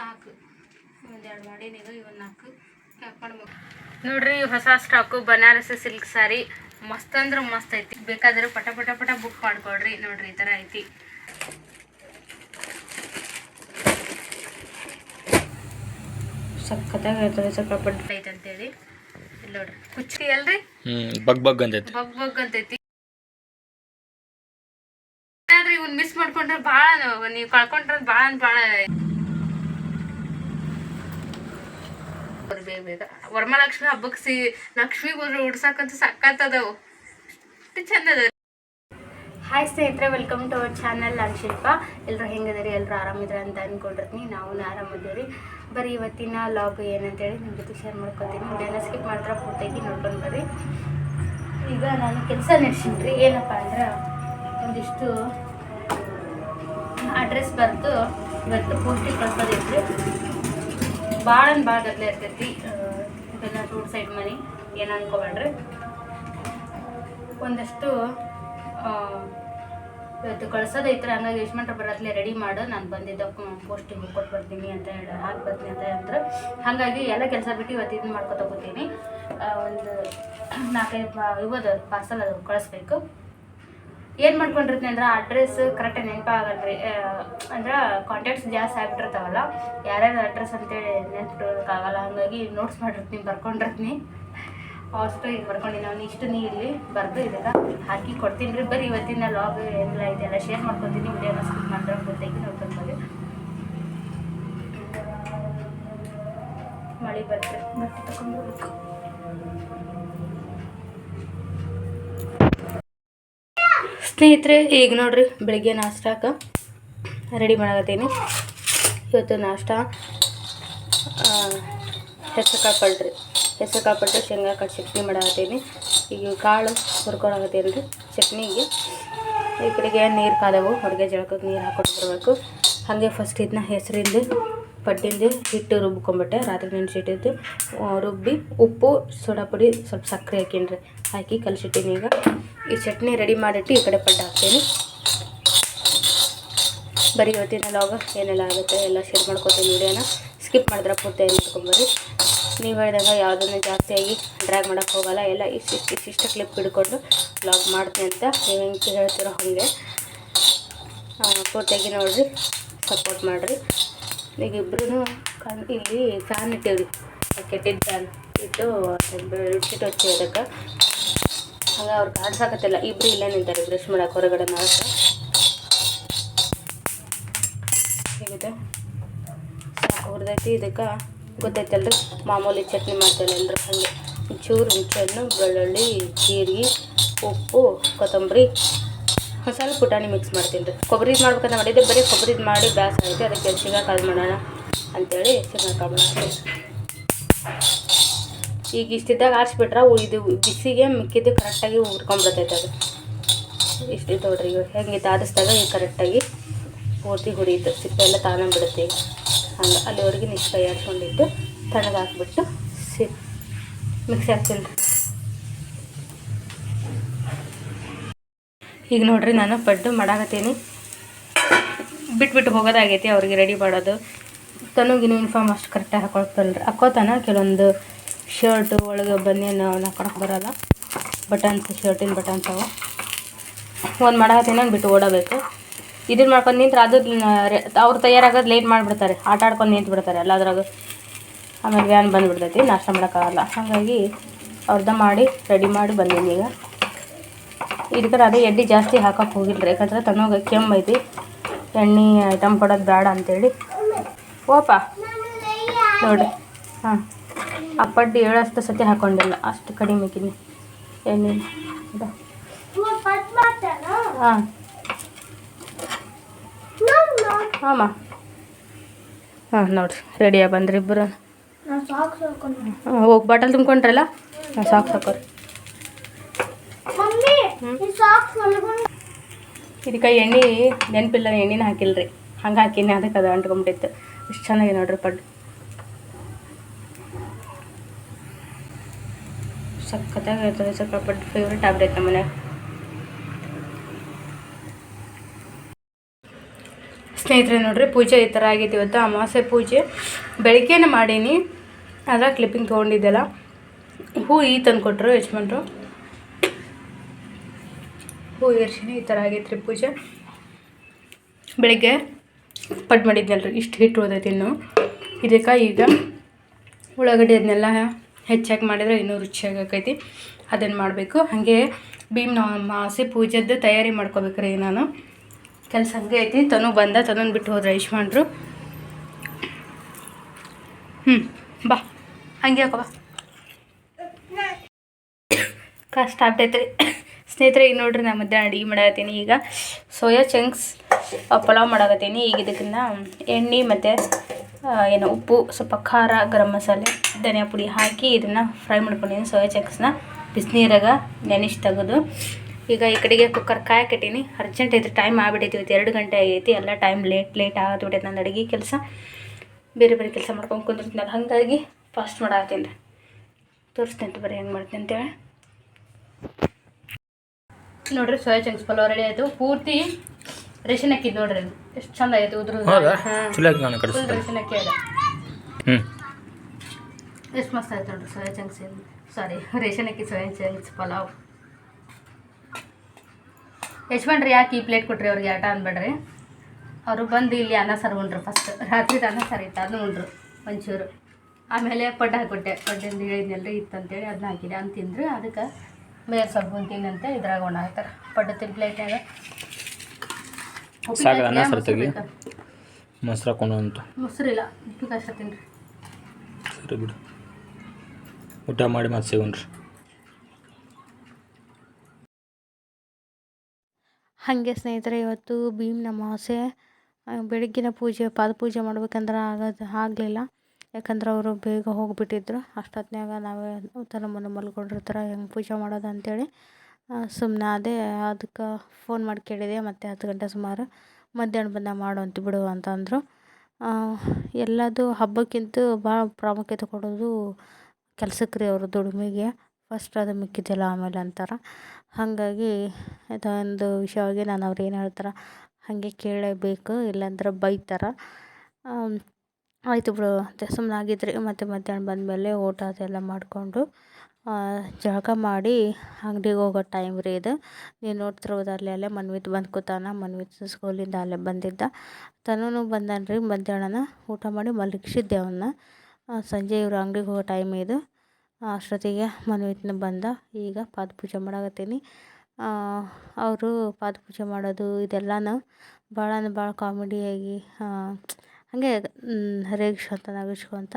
ನಾಲ್ಕು. ಒಂದೆರಡು ಮಾಡೀನಿ ಈಗ ಇವನ್ ನಾಲ್ಕು. ಹಾಕೊಂಡು ನೋಡ್ರಿ ಹೊಸ ಸ್ಟಾಕು ಬನಾರಸ್ ಸಿಲ್ಕ್ ಸಾರಿ ಮಸ್ತ್ ಅಂದ್ರೆ ಮಸ್ತ್ ಐತಿ. ಬೇಕಾದ್ರೆ ಪಟ ಪಟ ಪಟ ಬುಕ್ ಮಾಡ್ಕೊಳ್ರಿ ನೋಡ್ರಿ ಈ ಥರ ಐತಿ. ಸ್ವಲ್ಪ ಪಟ್ ಐತೆ ಅಂತೇಳಿ. ಇಲ್ಲಿ ನೋಡ್ರಿ ಕುಚ್ಚಿ ಅಲ್ರಿ? ಹ್ಮ್ ಬಗ್ ಬಗ್ ಅಂತೈತಿ. ಬಗ್ ಬಗ್ ಅಂತೈತಿ. ಏನಾದ್ರೂ ಇವ್ನ ಮಿಸ್ ಮಾಡ್ಕೊಂಡ್ರೆ ಭಾಳ ನೀವು ಕಳ್ಕೊಂಡ್ರೆ ಭಾಳ ಬಹಳ ಭಾಳ ಬೇಗ ಬೇಗ ವರಮಹಾಲಕ್ಷ್ಮಿ ಹಬ್ಬಕ್ಕೆ ಸಿ ಲಕ್ಷ್ಮಿ ಉಡ್ಸಾಕಂತ ಸಕ್ಕತ್ತದವು ಎಷ್ಟು ಚಂದ ಹಾಯ್ ಸ್ನೇಹಿತರೆ ವೆಲ್ಕಮ್ ಟು ಅವರ್ ಚಾನಲ್ ನಾನು ಶಿಲ್ಪ ಎಲ್ಲರೂ ಹೆಂಗದಿರಿ ಎಲ್ಲರೂ ಆರಾಮಿದ್ರೆ ಅಂತ ಅಂದ್ಕೊಂಡಿರ್ತೀನಿ ನಾವು ಆರಾಮಿದ್ದೀವಿ. ಬರೀ ಇವತ್ತಿನ ಲಾಗ್ ಏನಂತೇಳಿ ನಿಮ್ಮ ಜೊತೆ ಶೇರ್ ಮಾಡ್ಕೊತೀನಿ. ಇದೆಲ್ಲ ಸ್ಕಿಪ್ ಮಾಡಿದ್ರೆ ಪೂರ್ತಿಯಾಗಿ ನೋಡ್ಕೊಂಡು ಬರ್ರಿ. ಈಗ ನಾನು ಕೆಲಸ ನಡೆಸಿನ್ರಿ. ಏನಪ್ಪ ಅಂದ್ರೆ ಒಂದಿಷ್ಟು ಅಡ್ರೆಸ್ ಬರೆದು ಇವತ್ತು ಪೋಸ್ಟಿಗೆ ಕಳ್ಸೋದೈತ್ರಿ. ಭಾಳ ಅಂದ್ರೆ ಭಾಳ ಗದ್ದಲ ಇರ್ತೈತಿ ಇದನ್ನ ರೋಡ್ ಸೈಡ್ ಮನೆ. ಏನು ಅನ್ಕೋಬೇಡ್ರಿ? ಒಂದಷ್ಟು ಇವತ್ತು ಕಳ್ಸೋದೈತ್ರಿ ಹಂಗಾಗಿ ಯಶ್ಮಂಟ್ರ ಬರತ್ಲೆ ರೆಡಿ ಮಾಡು. ನಾನು ಬಂದಿದ್ದಕ್ಕೆ ಪೋಸ್ಟಿಗೆ ಕೊಟ್ಟು ಬರ್ತೀನಿ ಅಂತ ಹೇಳಿ ಹಾಕಿ ಬರ್ತೀನಿ ಅಂತ ಅಂದ್ರೆ ಹಾಗಾಗಿ ಎಲ್ಲ ಕೆಲಸ ಬಿಟ್ಟು ಇವತ್ತು ಇದನ್ನ ಮಾಡ್ಕೊತ ಕೂತೀನಿ. ಒಂದು ನಾಲ್ಕೈದು ಇವತ್ತು ಪಾರ್ಸಲ್ ಅದು ಕಳಿಸ್ಬೇಕು. ಏನು ಮಾಡ್ಕೊಂಡಿರ್ತೀನಿ ಅಂದ್ರೆ ಅಡ್ರೆಸ್ ಕರೆಕ್ಟ್ ನೆನಪಾಗಲ್ರಿ. ಅಂದ್ರೆ ಕಾಂಟ್ಯಾಕ್ಟ್ಸ್ ಜಾಸ್ತಿ ಆಗ್ಬಿಟ್ಟಿರ್ತಾವಲ್ಲ, ಯಾರ್ಯಾರ ಅಡ್ರೆಸ್ ಅಂತೇಳಿ ಆಗಲ್ಲ ಹಾಗಾಗಿ ನೋಟ್ಸ್ ಮಾಡಿರ್ತೀನಿ, ಬರ್ಕೊಂಡಿರ್ತೀನಿ. ಅಷ್ಟು ಇದು ಬರ್ಕೊಂಡಿನಿ ನಾನು ಇಷ್ಟು ನೀರಲ್ಲಿ ಬರೆದು ಇದೆಲ್ಲ ಹಾಕಿ ಕೊಡ್ತೀನಿ ರೀ. ಬರೀ ಇವತ್ತಿನ ಲಾಗ್ ಎಲ್ಲ ಇದೆಲ್ಲ ಶೇರ್ ಮಾಡ್ಕೊತೀನಿ ವಿಡಿಯೋನ ಸ್ಕಿಪ್ ಮಾಡಿದ್ರೆ ಗೊತ್ತಾಗಿ ನೋಡ್ಕೊಂಡು ಮಳೆ ಬರ್ತದೆ ಬಟ್ಟೆ ಸ್ನೇಹಿತರೆ, ಈಗ ನೋಡ್ರಿ, ಬೆಳಿಗ್ಗೆ ನಾಷ್ಟಾಕ ರೆಡಿ ಮಾಡಕತ್ತೀನಿ. ಇವತ್ತು ನಾಷ್ಟ ಹೆಸರು ಕಾಪಾಡ್ರಿ ಹೆಸರು ಕಾಪಾಡ್ರಿ ಶೇಂಗಾ ಕಾಳು ಚಟ್ನಿ ಮಾಡಕತ್ತೀನಿ. ಈಗ ಕಾಳು ಹುರ್ಕೊಳಕತ್ತೀನಿ ರೀ ಚಟ್ನಿಗೆ ಈ ಕಡೆಗೆ ನೀರು ಕಾದವು. ಹೊರಗೆ ಜಳಕಕ್ಕೆ ನೀರು ಹಾಕೊಂಡು ಬರಬೇಕು. ಹಾಗೆ ಫಸ್ಟ್ ಇದನ್ನ ಹೆಸರಿಂದ ಪಡ್ಡಿಂದು ಹಿಟ್ಟು ರುಬ್ಕೊಂಬಿಟ್ಟೆ ರಾತ್ರಿ ನೆನೆಸಿಟ್ಟಿದ್ದು ರುಬ್ಬಿ ಉಪ್ಪು, ಸೋಡಾ ಪುಡಿ ಸ್ವಲ್ಪ ಸಕ್ಕರೆ ಹಾಕಿನ್ರಿ. ಹಾಕಿ ಕಲಸಿಟ್ಟಿನಿ ಈಗ. ಈ ಚಟ್ನಿ ರೆಡಿ ಮಾಡಿಟ್ಟು ಈ ಕಡೆ ಪಡ್ಡು ಹಾಕ್ತೀನಿ. ಬರೀ ಇವತ್ತಿನ ಲಾಗ ಏನೆಲ್ಲ ಆಗುತ್ತೆ ಎಲ್ಲ ಶೇರ್ ಮಾಡ್ಕೊತೀನಿ ವಿಡಿಯೋನ. ಸ್ಕಿಪ್ ಮಾಡಿದ್ರೆ ಪೂರ್ತಿ ನೋಡ್ಕೊಂಬರ್ರಿ ನೀವು ಹೇಳಿದಾಗ ಯಾವುದನ್ನು ಜಾಸ್ತಿಯಾಗಿ ಡ್ರ್ಯಾಗ್ ಮಾಡೋಕ್ಕೆ ಹೋಗಲ್ಲ, ಎಲ್ಲ ಇಷ್ಟು ಇಷ್ಟಿಷ್ಟು ಕ್ಲಿಪ್ ಹಿಡ್ಕೊಂಡು ವ್ಲಾಗ್ ಮಾಡ್ತೀನಿ ಅಂತ ನೀವು ಹೆಂಗೆ ಹೇಳ್ತಿರೋ ಹಾಗೆ. ಪೂರ್ತಿಯಾಗಿ ನೋಡಿರಿ ಸಪೋರ್ಟ್ ಮಾಡಿರಿ. ಈಗ ಇಬ್ಬರೂ ಕಣ್ ಇಲ್ಲಿ ಫ್ಯಾನ್ ಇಟ್ಟೀವಿ ಕೆಟ್ಟಿದ್ದ ಫ್ಯಾನ್ ಇಟ್ಟು ಬೆಡ್ಶೀಟ್ ಹಚ್ಚಿ ಅದಕ್ಕೆ. ಹಂಗೆ ಅವ್ರು ಕಾಡ್ಸಾಕತ್ತಿಲ್ಲ ಇಬ್ಬರು ಇಲ್ಲೇ ನಿಂತಾರೆ ಬ್ರಷ್ ಮಾಡಕ್ಕೆ ಹೊರಗಡೆ ಮಾಡಕ್ಕೆ ಹೇಗಿದೆ? ಸಾಕು, ಹುರಿದೈತಿ ಇದಕ್ಕೆ. ಗೊತ್ತೈತಲ್ರಿ ಮಾಮೂಲಿ ಚಟ್ನಿ ಮಾಡ್ತಾರೆ ಎಲ್ಲರೂ ಹಾಗೆ. ಚೂರು ಹುಂಚೆಹಣ್ಣು ಬೆಳ್ಳುಳ್ಳಿ, ಜೀರಿಗೆ, ಉಪ್ಪು, ಕೊತ್ತಂಬರಿ. ಒಂದು ಪುಟಾಣಿ ಮಿಕ್ಸ್ ಮಾಡ್ತೀನಿ ರೀ. ಕೊಬ್ಬರಿ ಮಾಡ್ಬೇಕಂತ ಮಾಡಿದ್ದೆ, ಬರೀ ಕೊಬ್ಬರಿ ಮಾಡಿ ಬ್ಯಾಸ್ ಆಗುತ್ತೆ ಅದಕ್ಕೆ ಶೇಂಗಾಕಾಳು ಮಾಡೋಣ ಅಂತೇಳಿ ಶೇಂಗಾಕಾಳು ಮಾಡೋಣ ಈಗ ಇಷ್ಟಿದ್ದಾಗ ಆರಿಸ್ಬಿಟ್ರೆ ಇದು ಬಿಸಿಗೆ ಮಿಕ್ಕಿದ್ದು ಕರೆಕ್ಟಾಗಿ ಹುರ್ಕೊಂಡ್ಬಿಡ್ತೈತೆ ಅದು. ಇಷ್ಟಿತ್ತು ನೋಡ್ರಿ ಇವಾಗ. ಹೆಂಗೆ ಆರಿಸಿದಾಗ ಈಗ ಕರೆಕ್ಟಾಗಿ ಪೂರ್ತಿ ಹುರಿಯುತ್ತೆ. ಸಿಪ್ಪೆ ಎಲ್ಲ ತಾನೇ ಬಿಡುತ್ತೆ ಈಗ. ಹಂಗೆ ಅಲ್ಲಿವರೆಗೆ ಇಷ್ಟು ಕೈ ಆಡ್ಸ್ಕೊಂಡಿಟ್ಟು ತಣ್ಣಗೆ ಹಾಕ್ಬಿಟ್ಟು ಸಿ ಮಿಕ್ಸಿ ಹಾಕ್ತೀನಿ ರೀ ಈಗ ನೋಡ್ರಿ ನಾನು ಪಡ್ಡು ಮಾಡಾಕತ್ತೀನಿ. ಬಿಟ್ಬಿಟ್ಟು ಹೋಗೋದಾಗೈತಿ ಅವ್ರಿಗೆ ರೆಡಿ ಮಾಡೋದು. ತನಗಿನ ಯೂನಿಫಾರ್ಮ್ ಅಷ್ಟು ಕರೆಕ್ಟಾಗಿ ಹಾಕೊಳ್ತಲ್ರಿ ಹಾಕೋತಾನ ಕೆಲವೊಂದು ಶರ್ಟು ಒಳಗೆ ಬನ್ನಿಯನ್ನು ಅವ್ನು ಹಾಕೊಳಕ್ಕೆ ಬರೋಲ್ಲ. ಬಟನ್ಸ್ ಶರ್ಟಿನ ಬಟನ್ಸ್ ಅವು. ಒಂದು ಮಾಡಾಕತ್ತೀನಿ ನಂಗೆ ಬಿಟ್ಟು ಓಡಬೇಕು. ಇದನ್ನ ಮಾಡ್ಕೊಂಡು ನಿಂತ್ರೆ ಅದು ಅವ್ರು ತಯಾರಾಗೋದು ಲೇಟ್ ಮಾಡಿಬಿಡ್ತಾರೆ. ಆಟ ಆಡ್ಕೊಂಡು ನಿಂತು ಬಿಡ್ತಾರೆ ಎಲ್ಲಾದ್ರಾಗ. ಆಮೇಲೆ ವ್ಯಾನ್ ಬಂದುಬಿಡ್ತೈತಿ, ನಾಷ್ಟ ಮಾಡೋಕ್ಕಾಗಲ್ಲ. ಹಾಗಾಗಿ ಅವ್ರದ್ದು ಮಾಡಿ ರೆಡಿ ಮಾಡಿ ಬಂದೀನಿ ಈಗ. ಇದಕ್ಕೆ ಅದೇ ಎಣ್ಣೆ ಜಾಸ್ತಿ ಹಾಕಕ್ಕೆ ರೀ ಯಾಕಂದ್ರೆ ತನಗೆ ಕೆಮ್ಮು ಐತಿ. ಎಣ್ಣೆ ಐಟಮ್ ಕೊಡೋದು ಬೇಡ ಅಂತೇಳಿ. ಓಪ. ನೋಡಿರಿ. ಹಾಂ. ಆ ಪಡ್ಡಿ ಏಳಷ್ಟು ಸತಿ ಹಾಕೊಂಡಿಲ್ಲ. ಅಷ್ಟು ಕಡಿಮೆ ಕಿನ್ನಿ ಎಣ್ಣೆ. ಹಾಂ ಹಾಂ. ಮಾ ಹಾಂ ನೋಡಿರಿ. ರೆಡಿಯಾಗಿ ಬಂದ್ರಿ ಇಬ್ಬರು ಹಾಂ ಹೋಗಿ. ಬಾಟಲ್ ತುಂಬ್ಕೊಂಡ್ರಲ್ಲ? ಹಾಂ ಸಾಕು ಸಾಕೋರಿ ಇದಕ್ಕೆ ಎಣ್ಣೆ ನೆನಪಿಲ್ಲ ಎಣ್ಣೆನ ಹಾಕಿಲ್ರಿ. ಹಂಗೆ ಹಾಕಿನಿ, ಅದಕ್ಕೆ ಅದು ಅಂಟ್ಕೊಂಬಿಟ್ಟಿತ್ತು. ಇಷ್ಟು ಚೆನ್ನಾಗಿ ನೋಡ್ರಿ ಪಡ್ಡು ಸಖತ್ತಾಗಿ ಇರ್ತದೆ ಪಡ್ಡು ಫೇವ್ರೇಟ್ ಆಗ್ಬಿಡೈತೆ ನಮ್ಮ ಮನ್ಯಾಗ. ಸ್ನೇಹಿತರೆ ನೋಡ್ರಿ, ಪೂಜೆ ಈ ಥರ ಆಗೈತಿ ಇವತ್ತು. ಅಮಾವಾಸ್ಯೆ ಪೂಜೆ. ಬೆಳಿಗ್ಗೆನೇ ಮಾಡೀನಿ. ಅದ್ರಾಗ ಕ್ಲಿಪ್ಪಿಂಗ್ ತೊಗೊಂಡಿದ್ದೆಲ್ಲ. ಹೂ ಈ ತಂದು ಕೊಟ್ಟರು ಯಜಮಾನ್ರು. ಹೂ ಏರ್ಸಿನಿ ಈ ಥರ ಆಗೈತ್ರಿ ಪೂಜೆ ಬೆಳಿಗ್ಗೆ ಪಡ್ ಮಾಡಿದ್ನಲ್ರಿ ಇಷ್ಟು ಹಿಟ್ಟು ಉಳ್ದೈತಿ ಇನ್ನು. ಇದಕ್ಕೆ ಈಗ ಉಳ್ಳಾಗಡ್ಡಿ ಅದನ್ನೆಲ್ಲ ಹೆಚ್ಚಾಗಿ ಮಾಡಿದ್ರೆ ಇನ್ನೂ ರುಚಿಯಾಗಿ ಆಕೈತಿ ಅದನ್ನು ಮಾಡಬೇಕು. ಹಾಗೆ ಭೀಮ್ ಮಾಸಿ ಪೂಜೆದ್ದು ತಯಾರಿ ಮಾಡ್ಕೋಬೇಕ್ರಿ ನಾನು. ಕೆಲಸ ಹಂಗೆ ಐತಿ. ತನು ಬಂದ, ತನನ್ ಬಿಟ್ಟು ಹೋದ್ರೆ ಯಜಮಾನ್ರು. ಹ್ಞೂ ಬಾ. ಹಂಗೆ ಹಾಕೋ ಬಾ. ಕಷ್ಟ ಆಗ್ತೈತೆ ರೀ ಸ್ನೇಹಿತರೆ, ಈಗ ನೋಡ್ರಿ ನಾ ಮಧ್ಯಾಹ್ನ ಅಡುಗೆ ಮಾಡಕತ್ತೀನಿ. ಈಗ ಸೋಯಾ ಚಂಕ್ಸ್ ಪಲಾವ್ ಮಾಡಾಕತ್ತೀನಿ. ಈಗ ಇದಕ್ಕನ್ನು ಎಣ್ಣೆ ಮತ್ತು ಏನು ಉಪ್ಪು, ಸ್ವಲ್ಪ ಖಾರ, ಗರಂ ಮಸಾಲೆ, ಧನಿಯಾ ಪುಡಿ ಹಾಕಿ ಇದನ್ನು ಫ್ರೈ ಮಾಡ್ಕೊಂಡಿದ್ದೀನಿ ಸೋಯಾ ಚಂಕ್ಸ್ನ. ಬಿಸಿನೀರಾಗ ನೆನೆಸಿ ತೆಗೆದು. ಈಗ ಈ ಕಡೆಗೆ ಕುಕ್ಕರ್ ಕಾಯಕಟ್ಟೀನಿ ಅರ್ಜೆಂಟ್ ಇದ್ರೆ ಟೈಮ್ ಆಗ್ಬಿಟ್ಟೈತಿ ಇವತ್ತು ಎರಡು ಗಂಟೆ ಆಗೈತಿ. ಎಲ್ಲ ಟೈಮ್ ಲೇಟ್ ಲೇಟ್ ಆಗತ್ಬಿಟ್ಟೈತೆ ನನ್ನ ಅಡುಗೆ ಕೆಲಸ. ಬೇರೆ ಬೇರೆ ಕೆಲಸ ಮಾಡ್ಕೊಂಡು ಕುಂದಿರ್ತೀನಲ್ಲ. ಹಾಗಾಗಿ ಫಾಸ್ಟ್ ಮಾಡಾಕತ್ತೀನಿ. ರೀ ತೋರಿಸ್ತೇನೆ ಬರೀ ಹೆಂಗೆ ಮಾಡ್ತೀನಿ ಅಂತೇಳಿ. ನೋಡ್ರಿ ಸೋಯಾ ಚಂಕ್ಸ್ ಪಲಾವ್ ರೆಡಿ ಆಯ್ತು. ಪೂರ್ತಿ ರೇಷನ್ ಅಕ್ಕಿ ನೋಡ್ರಿ. ಎಷ್ಟು ಚಂದ ಆಯ್ತು ಉದ್ರ ರೇಷನ್ ಅಕ್ಕಿ ಅದ. ಎಷ್ಟು ಮಸ್ತ್ ಆಯ್ತು ನೋಡ್ರಿ ಸೋಯಾ ಚಂಕ್ಸ್ ಸಾರಿ ರೇಷನ್ ಅಕ್ಕಿ ಸೋಯಾ ಚಂಕ್ಸ್ ಪಲಾವ್. ಯಶ್ವಂಡ್ರಿ ಯಾಕೆ ಈ ಪ್ಲೇಟ್ ಕೊಟ್ರಿ ಅವ್ರಿಗೆ ಆಟ ಅನ್ಬೇಡ್ರಿ? ಅವರು ಬಂದು ಇಲ್ಲಿ ಅನ್ನ ಸಾರು ಉಂಡ್ರು ಫಸ್ಟ್ ರಾತ್ರಿ ಅನ್ನ ಸಾರು ಇತ್ತು ಅದನ್ನ ಉಂಡ್ರು ಒಂಚೂರು. ಆಮೇಲೆ ಪಡ್ಡು ಹಾಕ್ಬಿಟ್ಟೆ ಪಡ್ಡಿಂದ ಹೇಳಿದ್ನಲ್ರಿ ಇತ್ತಂತೇಳಿ ಅದನ್ನ ಹಾಕಿದೆ. ಅಂತ ತಿಂದ್ರು. ಅದಕ್ಕೆ ಬೇರೆ ಸ್ವಲ್ಪ ತಿನ್ನಂತೆ ಇದ್ರಾಗ ಒಣ ಹಾಕ್ತಾರೆ. ಪಡ್ಡು ತಿನ್ ಪ್ಲೇಟ್ನಾಗ ಸಾಕು ಅನ್ನ ಸರ್ ತೆಗಿ. ಮೊಸರು ಹಾಕೊಂಡು ಅಂತ ಮೊಸರಿಲ್ಲ ಉಪ್ಪಿಗೆ ಕಷ್ಟ ತಿನ್ರಿ. ಸರಿ ಬಿಡು. ಊಟ ಮಾಡಿ ಮತ್ತೆ ಸಿಗೋಣ್ರಿ. ಹಾಗೆ ಸ್ನೇಹಿತರೆ ಇವತ್ತು ಭೀಮ್ ಅಮಾವಾಸ್ಯೆ ಆ, ಬೆಳಗ್ಗಿನ ಪೂಜೆ ಪಾದಪೂಜೆ ಮಾಡ್ಬೇಕಂದ್ರೆ ಆಗೋದು ಆಗಲಿಲ್ಲ. ಯಾಕಂದ್ರೆ ಅವರು ಬೇಗ ಹೋಗಿಬಿಟ್ಟಿದ್ರು. ಅಷ್ಟೊತ್ತಿನಾಗ ನಾವೇ ಉತ್ತರ ಮನೆ ಮಲ್ಕೊಂಡಿರ್ತಾರೆ ಹೆಂಗೆ ಪೂಜೆ ಮಾಡೋದು ಅಂತೇಳಿ ಸುಮ್ಮನೆ ಅದೇ ಅದಕ್ಕೆ ಫೋನ್ ಮಾಡಿ ಕೇಳಿದೆ, ಮತ್ತು ಹತ್ತು ಗಂಟೆ ಸುಮಾರು ಮಧ್ಯಾಹ್ನ ಬಂದ ಮಾಡು ಅಂತ ಬಿಡು ಅಂತಂದರು ಎಲ್ಲದು ಹಬ್ಬಕ್ಕಿಂತ ಭಾಳ ಪ್ರಾಮುಖ್ಯತೆ ಕೊಡೋದು ಕೆಲಸಕ್ಕೆ ರೀ ಅವರು ದುಡಿಮೆಗೆ. ಫಸ್ಟ್ ಅದು ಮಿಕ್ಕಿದ್ದೆಲ್ಲ ಆಮೇಲೆ ಅಂತಾರೆ. ಹಾಗಾಗಿ ಇದೊಂದು ವಿಷಯವಾಗಿ ನಾನು ಅವ್ರು ಏನು ಹೇಳ್ತಾರೆ, ಹಾಗೆ ಕೇಳಲೇಬೇಕು ಇಲ್ಲಾಂದ್ರೆ ಬೈತಾರೆ. ಆಯಿತು ಬಿಡು ಅಂತ ಸುಮ್ಮನೆ ಆಗಿದ್ರಿ, ಮತ್ತು ಮಧ್ಯಾಹ್ನ ಬಂದಮೇಲೆ ಊಟ ಅದೆಲ್ಲ ಮಾಡಿಕೊಂಡು ಜಳಕ ಮಾಡಿ ಅಂಗ್ಡಿಗೆ ಹೋಗೋ ಟೈಮ್ ರೀ ಇದು. ನೀವು ನೋಡ್ತಿರ್ಬೋದು ಅಲ್ಲೇ ಅಲ್ಲೇ ಮನ್ವಿತ್ ಬಂದು ಕೂತಾನ, ಮನ್ವಿತ್ ಸ್ಕೂಲಿಂದ ಅಲ್ಲೇ ಬಂದಿದ್ದ. ತನೂ ಬಂದಾನ ರೀ ಮಧ್ಯಾಹ್ನನ, ಊಟ ಮಾಡಿ ಮಲಗಿಸಿದ್ದೆ ಅವನ್ನ ಸಂಜೆ ಇವರು ಅಂಗ್ಡಿಗೆ ಹೋಗೋ ಟೈಮ್ ಇದು. ಅಷ್ಟೊತ್ತಿಗೆ ಮನ್ವಿತ್ನ ಬಂದ, ಈಗ ಪಾದ ಪೂಜೆ ಮಾಡಾಕತ್ತೀನಿ. ಅವರು ಪಾದ ಪೂಜೆ ಮಾಡೋದು ಇದೆಲ್ಲನೂ ಭಾಳ ಭಾಳ ಕಾಮಿಡಿಯಾಗಿ ಹಾಗೆ ರೇಗಿಸ್ಕೊಂತ ನಗಿಸ್ಕೊಂತ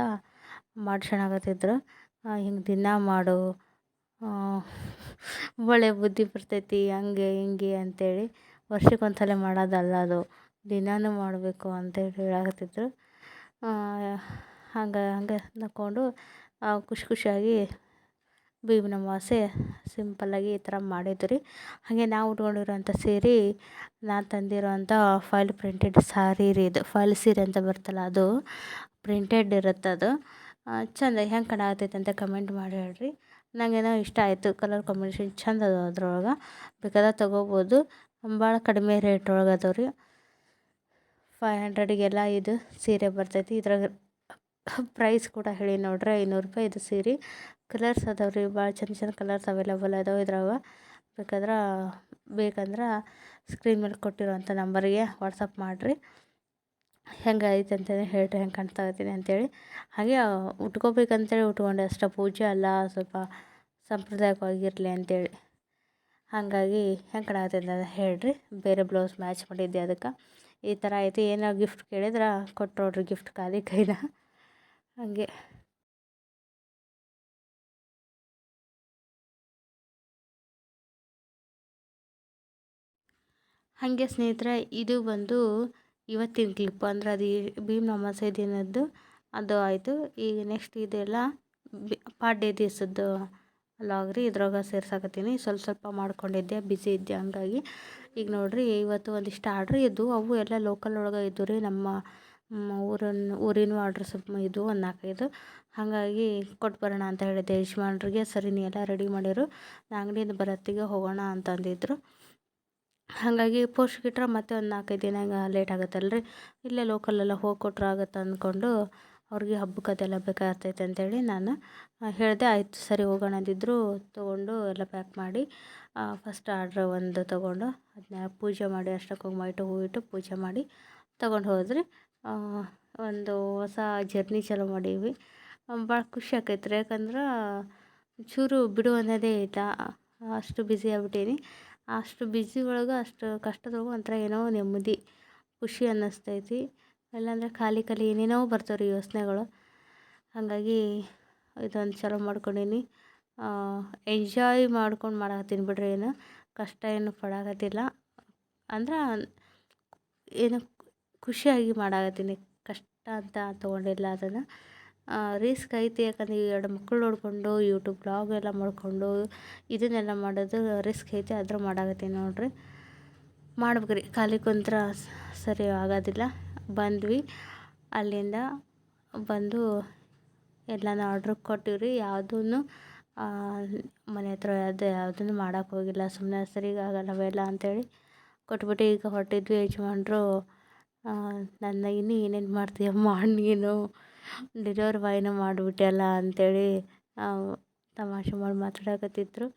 ಮಾಡ್ಸೋಣಾಗತ್ತಿದ್ರು ಹಿಂಗೆ ದಿನ ಮಾಡು ಒಳ್ಳೆ ಬುದ್ಧಿ ಬರ್ತೈತಿ, ಹಂಗೆ, ಹಿಂಗೆ ಅಂತೇಳಿ ವರ್ಷಕ್ಕೆ ಸಲ ಮಾಡೋದಲ್ಲ ಅದು. ದಿನಾನೂ ಮಾಡಬೇಕು ಅಂತೇಳಿ ಹೇಳಾಕತ್ತಿದ್ರು. ಹಂಗೆ ಹಂಗೆ ನಕ್ಕೊಂಡು ಖುಷಿ ಖುಷಿಯಾಗಿ ಭೀಮನ ಅಮಾವಾಸ್ಯೆ ಸಿಂಪಲ್ಲಾಗಿ ಈ ಥರ ಮಾಡಿದ್ದು ರೀ. ಹಾಗೆ ನಾವು ಉಟ್ಕೊಂಡಿರೋಂಥ ಸೀರೆ, ನಾನು ತಂದಿರೋಂಥ ಫಾಯ್ಲ್ ಪ್ರಿಂಟೆಡ್ ಸಾರಿ ರೀ ಇದು. ಫಾಯ್ಲ್ ಸೀರೆ ಅಂತ ಬರ್ತಲ್ಲ ಅದು ಪ್ರಿಂಟೆಡ್ ಇರುತ್ತೆ ಅದು. ಚಂದ ಹೆಂಗೆ ಕಾಣಕತ್ತೈತೆ ಅಂತ ಕಮೆಂಟ್ ಮಾಡಿ ಹೇಳ್ರಿ. ನನಗೇನೋ ಇಷ್ಟ ಆಯಿತು ಕಲರ್ ಕಾಂಬಿನೇಷನ್ ಚಂದ ಅದಾವ ಅದ್ರೊಳಗೆ. ಬೇಕಾದ್ರೆ ತೊಗೋಬೋದು. ಭಾಳ ಕಡಿಮೆ ರೇಟ್ ಒಳಗೆ ಅದಾವ ರೀ. ಫೈವ್ ಹಂಡ್ರೆಡಿಗೆಲ್ಲ ಇದು ಸೀರೆ ಬರ್ತೈತಿ. ಇದ್ರಾಗ ಪ್ರೈಸ್ ಕೂಡ ಹೇಳಿ ನೋಡ್ರಿ ಐನೂರು ರೂಪಾಯಿ ಇದು ಸೀರೆ. ಕಲರ್ಸ್ ಅದಾವೆ ರೀ ಭಾಳ ಚಂದ ಚಂದ ಕಲರ್ಸ್ ಅವೈಲೇಬಲ್ ಅದಾವೆ ಇದ್ರಾಗ. ಬೇಕಾದ್ರೆ, ಬೇಕಂದ್ರೆ ಸ್ಕ್ರೀನ್ ಮೇಲೆ ಕೊಟ್ಟಿರೋಂಥ ನಂಬರಿಗೆ ವಾಟ್ಸಪ್ ಮಾಡಿರಿ. ಹೆಂಗೆ ಐತೆ ಅಂತೇಳಿ ಹೇಳ್ರಿ, ಹೆಂಗೆ ಕಾಣ್ತಾ ಇದ್ದೀನಿ ಅಂತೇಳಿ. ಹಾಗೆ ಉಟ್ಕೋಬೇಕಂತೇಳಿ ಉಟ್ಕೊಂಡೆ. ಅಷ್ಟೇ ಪೂಜೆ ಅಲ್ಲ, ಸ್ವಲ್ಪ ಸಾಂಪ್ರದಾಯಿಕವಾಗಿರಲಿ ಅಂತೇಳಿ. ಹಾಗಾಗಿ ಹೆಂಗೆ ಕಾಣತ್ತೆ ಅಂತ ಹೇಳ್ರಿ. ಬೇರೆ ಬ್ಲೌಸ್ ಮ್ಯಾಚ್ ಮಾಡಿದ್ದೆ ಅದಕ್ಕೆ. ಈ ಥರ ಐತಿ ಏನೋ ಗಿಫ್ಟ್ ಕೇಳಿದ್ರೆ ಕೊಟ್ಟು ನೋಡ್ರಿ ಗಿಫ್ಟ್ ಖಾಲಿ ಕೈನ. ಹಾಗೆ. ಹಾಗೆ ಸ್ನೇಹಿತರೆ, ಇದು ಬಂದು ಇವತ್ತಿನ ಕ್ಲಿಪ್. ಅಂದ್ರೆ ಅದು ಭೀಮ್ ನಮಾಸೆ ದಿನದ್ದು, ಅದು ಆಯಿತು. ಈಗ ನೆಕ್ಸ್ಟ್ ಇದೆಲ್ಲ ಬಿ, ಪಾಡ್ಯ ದಿವಸದ್ದು ಲಾಗ್ ರೀ. ಇದ್ರಾಗ ಸೇರ್ಸಾಕತ್ತೀನಿ. ಸ್ವಲ್ಪ ಸ್ವಲ್ಪ ಮಾಡ್ಕೊಂಡಿದ್ದೆ ಬ್ಯುಸಿ ಇದ್ದೆ ಹಂಗಾಗಿ. ಈಗ ನೋಡಿರಿ, ಇವತ್ತು ಒಂದಿಷ್ಟು ಆರ್ಡ್ರ್ ಇದ್ದು ಅವು ಎಲ್ಲ ಲೋಕಲ್ ಒಳಗೆ ಇದ್ದು ರೀ. ನಮ್ಮ ಊರಿನ ಊರಿನ ಆರ್ಡ್ರ್ ಸ್ವಲ್ಪ ಇದು ಒಂದು ನಾಲ್ಕೈದು. ಹಾಗಾಗಿ ಕೊಟ್ಟು ಬರೋಣ ಅಂತ ಹೇಳಿದ್ದೆ. ಯಜಮಾನ್ರಿಗೆ, ಸರಿ, ನೀ ಎಲ್ಲ ರೆಡಿ ಮಾಡಿರು. ನಾ ಅಂಗಡಿಯಿಂದ ಬರತ್ತಿಗೆ ಹೋಗೋಣ ಅಂತಂದಿದ್ರು. ಹಾಗಾಗಿ ಪೋಸ್ಟ್ ಇಟ್ರೆ ಮತ್ತೆ ಒಂದು ನಾಲ್ಕೈದು ದಿನ ಲೇಟ್ ಆಗುತ್ತಲ್ಲ ರೀ ಇಲ್ಲೇ ಲೋಕಲೆಲ್ಲ ಹೋಗಿ ಕೊಟ್ರೆ ಆಗುತ್ತೆ ಅಂದ್ಕೊಂಡು ಅವ್ರಿಗೆ ಹಬ್ಬಕ್ಕೆ ಅದೆಲ್ಲ ಬೇಕಾಗ್ತೈತೆ ಅಂತೇಳಿ ನಾನು ಹೇಳಿದೆ, ಆಯಿತು, ಸರಿ, ಹೋಗೋಣ ಅಂದಿದ್ರು. ತೊಗೊಂಡು ಎಲ್ಲ ಪ್ಯಾಕ್ ಮಾಡಿ ಫಸ್ಟ್ ಆರ್ಡ್ರ್ ಒಂದು ತೊಗೊಂಡು ಅದನ್ನ ಪೂಜೆ ಮಾಡಿ ಅಷ್ಟಕ್ಕೆ ಹೋಗಿ ಮೈಟು ಹೂ ಇಟ್ಟು ಪೂಜೆ ಮಾಡಿ ತೊಗೊಂಡು ಹೋದ್ರಿ. ಒಂದು ಹೊಸ ಜರ್ನಿ ಚಾಲೂ ಮಾಡೀವಿ ಭಾಳ ಖುಷಿ ಆಕೈತೆ ರೀ ಯಾಕಂದ್ರೆ ಚೂರು ಬಿಡು ಅನ್ನೋದೇ ಇಲ್ಲ. ಅಷ್ಟು ಬ್ಯುಸಿ ಆಗ್ಬಿಟ್ಟೀನಿ. ಅಷ್ಟು ಬ್ಯುಸಿ ಒಳಗೆ ಅಷ್ಟು ಕಷ್ಟದೊಳಗೆ ಒಂಥರ ಏನೋ ನೆಮ್ಮದಿ, ಖುಷಿ ಅನ್ನಿಸ್ತೈತಿ. ಇಲ್ಲಾಂದರೆ ಖಾಲಿ ಖಾಲಿ ಏನೇನೋ ಬರ್ತಾವೆ ರೀ ಯೋಚನೆಗಳು. ಹಾಗಾಗಿ ಇದೊಂದು ಚಾಲೂ ಮಾಡ್ಕೊಂಡೀನಿ. ಎಂಜಾಯ್ ಮಾಡ್ಕೊಂಡು ಮಾಡಾಕತ್ತೀನಿ ಬಿಡ್ರಿ ಏನು. ಕಷ್ಟ ಏನು ಪಡಾಕತ್ತಿಲ್ಲ. ಅಂದ್ರೆ ಏನು ಖುಷಿಯಾಗಿ ಮಾಡಾಕತ್ತೀನಿ. ಕಷ್ಟ ಅಂತ ತೊಗೊಂಡಿಲ್ಲ ಅದನ್ನು. ರಿಸ್ಕ್ ಐತಿ ಯಾಕಂದ್ರೆ ಈ ಎರಡು ಮಕ್ಕಳು ನೋಡಿಕೊಂಡು ಯೂಟ್ಯೂಬ್ ಬ್ಲಾಗ್ ಎಲ್ಲ ಮಾಡಿಕೊಂಡು, ಇದನ್ನೆಲ್ಲ ಮಾಡೋದು ರಿಸ್ಕ್ ಐತಿ ಆದರೂ ಮಾಡಾಕತ್ತೀನಿ ನೋಡಿರಿ. ಮಾಡ್ಬೇಕು ರೀ ಖಾಲಿ ಕುಂತ್ರ ಸರಿ ಆಗೋದಿಲ್ಲ. ಬಂದ್ವಿ. ಅಲ್ಲಿಂದ ಬಂದು ಎಲ್ಲನೂ ಆರ್ಡ್ರ್ ಕೊಟ್ಟಿವಿ ರೀ ಯಾವುದೂ ಮನೆ ಹತ್ರ ಅದು ಯಾವುದನ್ನು ಮಾಡೋಕ್ಕೋಗಿಲ್ಲ ಸುಮ್ಮನೆ ಸರಿಗಾಗಲ್ಲ ಅವೆಲ್ಲ ಅಂಥೇಳಿ ಕೊಟ್ಬಿಟ್ಟು ಈಗ ಹೊರಟಿದ್ವಿ. ಯಜಮಾನ್ರು ನನ್ನ ಇನ್ನು ಏನೇನು ಮಾಡ್ತೀಯ? ಮಾಡಿ ನೀನು. ಡೆಲಿವರಿ ಬಾಯ್ನ ಮಾಡಿಬಿಟ್ಟೆಲ್ಲ ಅಂಥೇಳಿ ತಮಾಷೆ ಮಾಡಿ ಮಾತಾಡಕತ್ತಿದ್ರು.